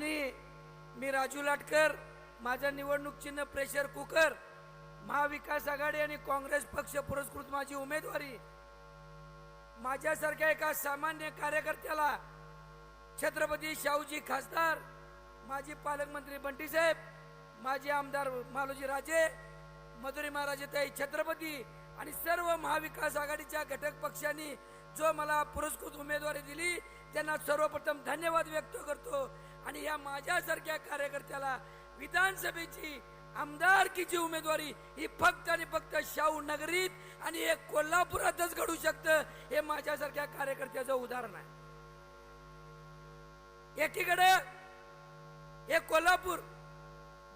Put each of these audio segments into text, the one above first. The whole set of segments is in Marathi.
आणि मी राजू लाटकर माझं निवडणूक चिन्ह प्रेशर कुकर महाविकास आघाडी आणि काँग्रेस पक्ष पुरस्कृत माझी उमेदवारी. माझ्यासारख्या एका सामान्य कार्यकर्त्याला छत्रपती शाहूजी खासदार माजी पालकमंत्री बंटी साहेब माजी आमदार मालोजी राजे मधुरी महाराजताई छत्रपती आणि सर्व महाविकास आघाडीच्या घटक पक्षांनी जो मला पुरस्कृत उमेदवारी दिली त्यांना सर्वप्रथम धन्यवाद व्यक्त करतो. आणि या माझ्यासारख्या कार्यकर्त्याला विधानसभेची आमदारकीची उमेदवारी ही फक्त आणि फक्त शाहू नगरीत आणि हे कोल्हापुरातच घडू शकतं हे माझ्यासारख्या कार्यकर्त्याचं उदाहरण आहे. एकीकडे हे कोल्हापूर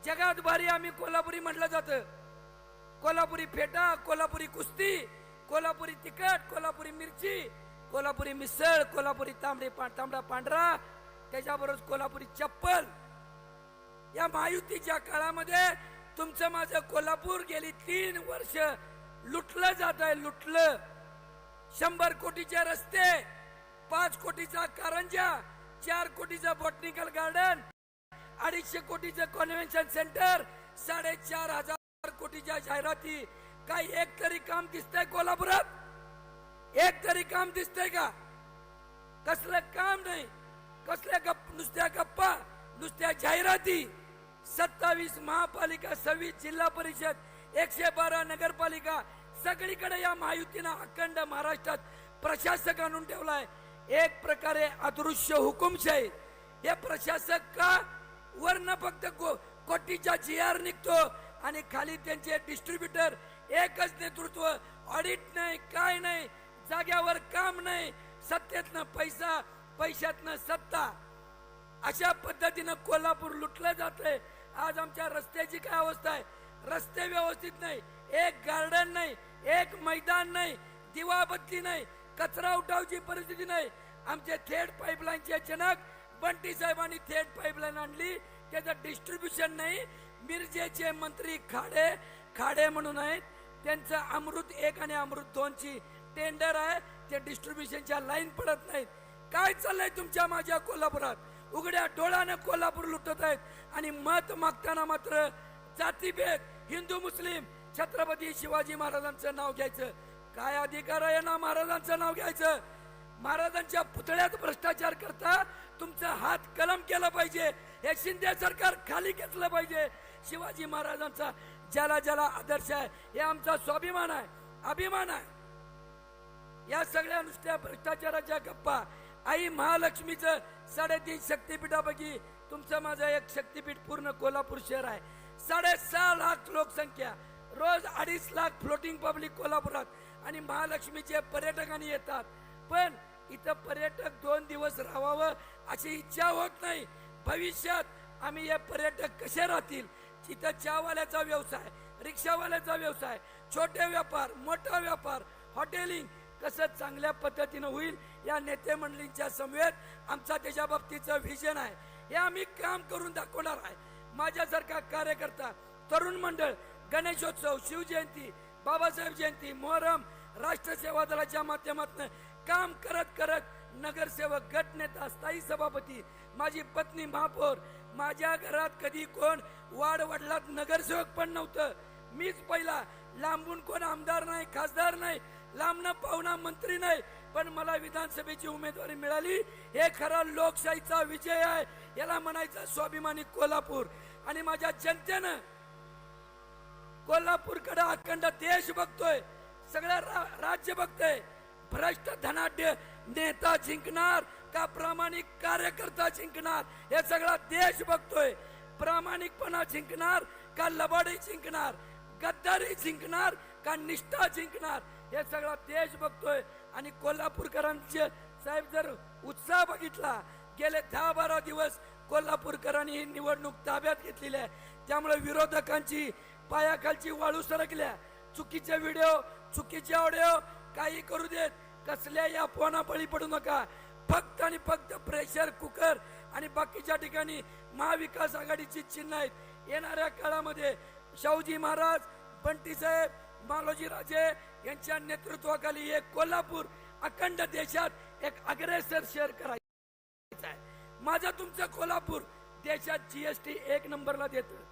जगात भारी आम्ही कोल्हापुरी म्हटलं जातं. कोल्हापुरी फेटा कोल्हापुरी कुस्ती कोल्हापुरी तिखट कोल्हापुरी मिरची कोल्हापुरी मिसळ कोल्हापुरी तांबडी पा तांबडा पांढरा त्याच्याबरोबर कोल्हापुरी चप्पल. या महायुतीच्या काळामध्ये तुमचं माझं कोल्हापूर गेली तीन वर्ष लुटलं जात आहे लुटलं. शंभर कोटीचे रस्ते पाच कोटीचा कारंजा चार कोटीचं बॉटनिकल गार्डन अडीचशे कोटीचं कॉन्व्हेन्शन सेंटर साडेचार हजार कोटीच्या जाहिराती काय एक तरी काम दिसतंय कोल्हापुरात? एक तरी काम दिसतंय का? कसलं काम नाही. कसल्या गप नुसत्या गप्पा नुसत्या जाहिराती. सत्तावीस महापालिका सव्वीस जिल्हा परिषद एकशे बारा नगरपालिका सगळीकडे या महायुतीनं अखंड महाराष्ट्रात प्रशासक आणून ठेवलाय. एक प्रकारे अदृश्य हुकुमशाही हे प्रशासक का? वरनं फक्त को- कोटीचा जी आर निघतो आणि खाली त्यांचे डिस्ट्रीब्युटर एकच नेतृत्व ऑडिट नाही काय नाही जाग्यावर काम नाही सत्तेतनं पैसा पैशातनं सत्ता. अशा पद्धतीनं कोल्हापूर लुटलं जातंय. आज आमच्या रस्त्याची काय अवस्था आहे? रस्ते व्यवस्थित नाही एक गार्डन नाही एक मैदान नाही दिवाबत्ती नाही कचरा उठावची परिस्थिती नाही. आमचे थेट पाईपलाईनचे अचानक बंटी साहेबांनी थेट पाईपलाईन आणली. त्याचं डिस्ट्रीब्युशन नाही. मिरजेचे मंत्री खाडे खाडे म्हणून आहेत. त्यांचं अमृत एक आणि अमृत दोनची टेंडर आहे. ते डिस्ट्रीब्युशनच्या लाईन पडत नाहीत. काय चाललंय तुमच्या माझ्या कोल्हापुरात? उघड्या डोळ्यानं कोल्हापूर लुटत आहेत. आणि मत मागताना मात्र जातीभेद हिंदू मुस्लिम छत्रपती शिवाजी महाराजांचं नाव घ्यायचं. काय अधिकार आहे ना महाराजांचं नाव घ्यायचं? महाराजांच्या पुतळ्यात भ्रष्टाचार करता तुमचा हात कलम केला पाहिजे. हे शिंदे सरकार खाली घेतलं पाहिजे. शिवाजी महाराजांचा ज्याला ज्याला आदर्श आहे हे आमचा स्वाभिमान आहे अभिमान आहे. या सगळ्या नुसत्या भ्रष्टाचाराच्या गप्पा. आई महालक्ष्मीचं साडेतीन शक्तीपीठापैकी तुमचं माझं एक शक्तीपीठ पूर्ण कोल्हापूर शहर आहे. साडेसहा लाख लोकसंख्या रोज अडीच लाख फ्लोटिंग पब्लिक कोल्हापुरात आणि महालक्ष्मीचे पर्यटकांनी येतात. पण इथं पर्यटक दोन दिवस राहावं अशी इच्छा होत नाही. भविष्यात आम्ही हे पर्यटक कसे राहतील? तिथं चहावाल्याचा व्यवसाय रिक्षावाल्याचा व्यवसाय छोटे व्यापार मोठा व्यापार हॉटेलिंग कसं चांगल्या पद्धतीनं होईल या नेते मंडळींच्या समवेत आमचा त्याच्या बाबतीचं व्हिजन आहे. हे आम्ही काम करून दाखवणार आहे. माझ्यासारखा कार्यकर्ता तरुण मंडळ गणेशोत्सव शिवजयंती बाबासाहेब जयंती मोहरम राष्ट्र सेवा दलाच्या माध्यमातून काम करत करत नगरसेवक गटनेता स्थायी सभापती माझी पत्नी महापौर माझ्या घरात कधी कोण वाड वडलात नगरसेवक पण नव्हतं. मीच पहिला लांबून कोण आमदार नाही खासदार नाही लांबनं पाहुणा मंत्री नाही पण मला विधानसभेची उमेदवारी मिळाली. हे खरा लोकशाहीचा विजय आहे याला म्हणायचं स्वाभिमानी कोल्हापूर. आणि माझ्या जनतेनं कोल्हापूरकडे अखंड देश बघतोय सगळं रा- राज्य बघतोय. भ्रष्ट धनाढ्य नेता जिंकणार का प्रामाणिक कार्यकर्ता जिंकणार? हे सगळा देश बघतोय. प्रामाणिकपणा जिंकणार का लबाडी जिंकणार? गद्दारी जिंकणार का निष्ठा जिंकणार? हे सगळा देश बघतोय. आणि कोल्हापूरकरांचे साहेब जर उत्साह बघितला गेले दहा बारा दिवस कोल्हापूरकरांनी ही निवडणूक ताब्यात घेतलेली आहे. त्यामुळे विरोधकांची पायाखालची वाळू सरकल्या. चुकीचे व्हिडिओ चुकीचे ऑडिओ काही करू देत. कसल्या या बळी पडू नका. फक्त आणि फक्त प्रेशर कुकर आणि बाकीच्या ठिकाणी महाविकास आघाडीची चिन्ह आहेत. येणाऱ्या काळामध्ये शाहूजी महाराज बंटी साहेब मालोजी राजे यांच्या नेतृत्वाखाली एक कोल्हापूर अखंड देशात एक अग्रेसर शेअर करायचं आहे. माझं तुमचं कोल्हापूर देशात जीएसटी एक नंबरला देतं.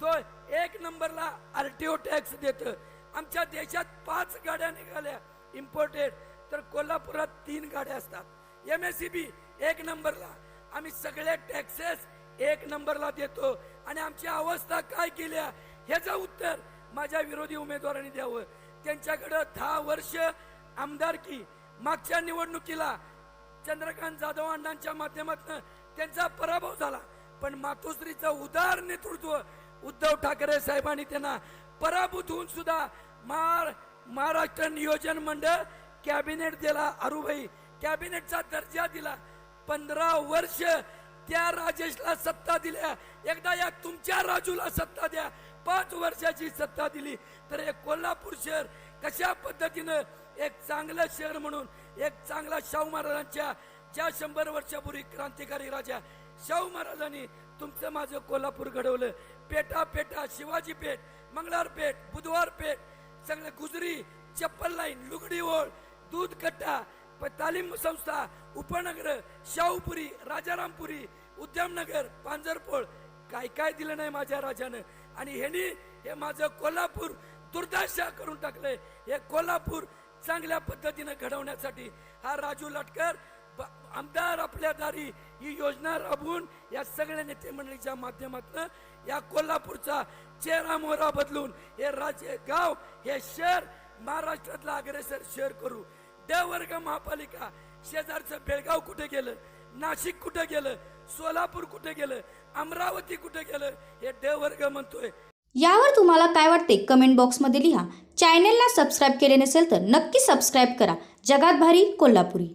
तो एक नंबरला आरटीओ टॅक्स देतं. आमच्या देशात पाच गाड्या निघाल्या. इम्पोर्टेड तर कोल्हापुरात तीन गाड्या असतात. एम एस सी बी एक नंबरला. आम्ही सगळे टॅक्सेस एक नंबरला देतो. आणि आमची अवस्था काय केल्या? ह्याचं उत्तर माझ्या विरोधी उमेदवारांनी द्यावं. त्यांच्याकडं दहा वर्ष आमदारकी मागच्या निवडणुकीला चंद्रकांत जाधव अण्णांच्या माध्यमातून त्यांचा पराभव झाला. पण मातोश्रीचं उदार नेतृत्व उद्धव ठाकरे साहेबांनी त्यांना पराभूत होऊन सुद्धा महाराष्ट्र नियोजन मंडळ कॅबिनेट दिला अरुभाई. कॅबिनेटचा दर्जा दिला. पंधरा वर्ष त्या राजेशला सत्ता दिल्या. एकदा या तुमच्या राजूला सत्ता द्या. पाच वर्षाची सत्ता दिली. तर एक कोल्हापूर शहर कशा पद्धतीनं एक चांगलं शहर म्हणून एक चांगला शाहू महाराजांच्या ज्या शंभर वर्षापूर्वी क्रांतिकारी राजा शाहू महाराजांनी तुमचं माझं कोल्हापूर घडवलं. पेटा पेटा शिवाजी पेठ मंगळार पेठ बुधवार पेठ सगळं गुजरी चप्पल लाईन लुगडी ओळ दूध कट्टा प- तालीम संस्था उपनगर शाहूपुरी राजारामपुरी उद्यमनगर पांजरपोळ काय काय दिलं नाही माझ्या राजानं. आणि ह्यानी हे माझं कोल्हापूर दुर्दशा करून टाकलंय. हे कोल्हापूर चांगल्या पद्धतीनं घडवण्यासाठी. हा राजू लटकर ब- आमदार आपल्या दारी ही योजना राबवून या सगळ्या नेते मंडळीच्या माध्यमातून या कोल्हापूरचा चेहरा मोहरा बदलून हे राज्य गाव हे शहर महाराष्ट्रातला अग्रेसर शहर करू. ड वर्ग महापालिका शेजारचं बेळगाव कुठे गेलं नाशिक कुठे गेलं सोलापूर कुठे गेलं अमरावती कुठे गेलं हे ड वर्ग म्हणतोय. यावर तुम्हाला काय वाटते कमेंट बॉक्समध्ये लिहा. चॅनेलला सबस्क्राईब केले नसेल तर नक्की सबस्क्राईब करा. जगात भारी कोल्हापुरी.